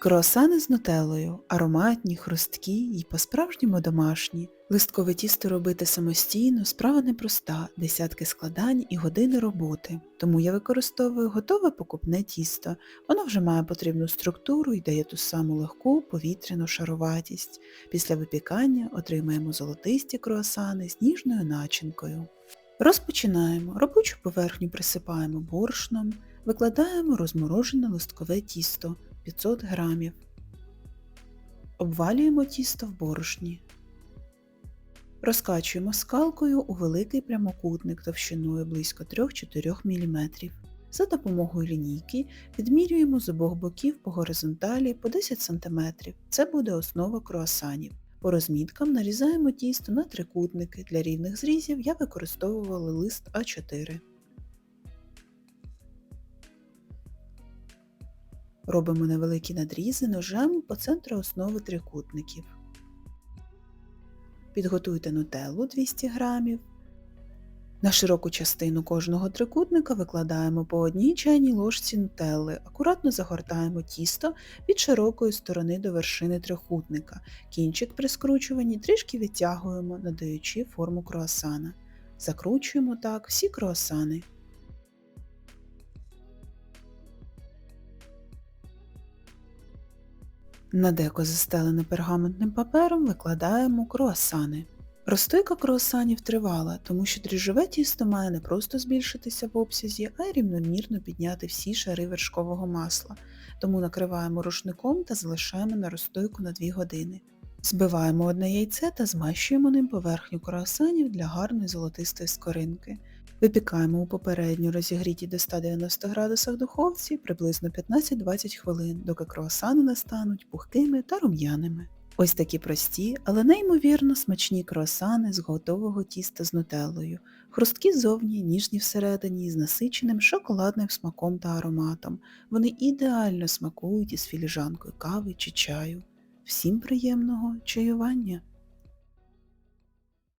Круасани з нутеллою, ароматні, хрусткі і по-справжньому домашні. Листкове тісто робити самостійно, справа непроста, десятки складань і години роботи. Тому я використовую готове покупне тісто. Воно вже має потрібну структуру і дає ту саму легку повітряну шароватість. Після випікання отримаємо золотисті круасани з ніжною начинкою. Розпочинаємо. Робочу поверхню присипаємо борошном, викладаємо розморожене листкове тісто 500 грамів. Обвалюємо тісто в борошні. Розкачуємо скалкою у великий прямокутник товщиною близько 3-4 мм. За допомогою лінійки відмірюємо з обох боків по горизонталі по 10 см. Це буде основа круасанів. По розміткам нарізаємо тісто на трикутники. Для рівних зрізів я використовувала лист А4. Робимо невеликі надрізи ножем по центру основи трикутників. Підготуйте нутеллу 200 г. На широку частину кожного трикутника викладаємо по одній чайній ложці нутелли, акуратно загортаємо тісто від широкої сторони до вершини трикутника. Кінчик при скручуванні трішки відтягуємо, надаючи форму круасана. Закручуємо так всі круасани. На деко застелене пергаментним папером викладаємо круасани. Розстойка круасанів тривала, тому що дріжджове тісто має не просто збільшитися в обсязі, а й рівномірно підняти всі шари вершкового масла, тому накриваємо рушником та залишаємо на розстойку на 2 години. Збиваємо одне яйце та змащуємо ним поверхню круасанів для гарної золотистої скоринки. Випікаємо у попередньо розігрітій до 190 градусах духовці приблизно 15-20 хвилин, доки круасани не стануть пухкими та рум'яними. Ось такі прості, але неймовірно смачні круасани з готового тіста з нутеллою, хрусткі ззовні, ніжні всередині з насиченим шоколадним смаком та ароматом. Вони ідеально смакують із філіжанкою кави чи чаю. Всім приємного чаювання!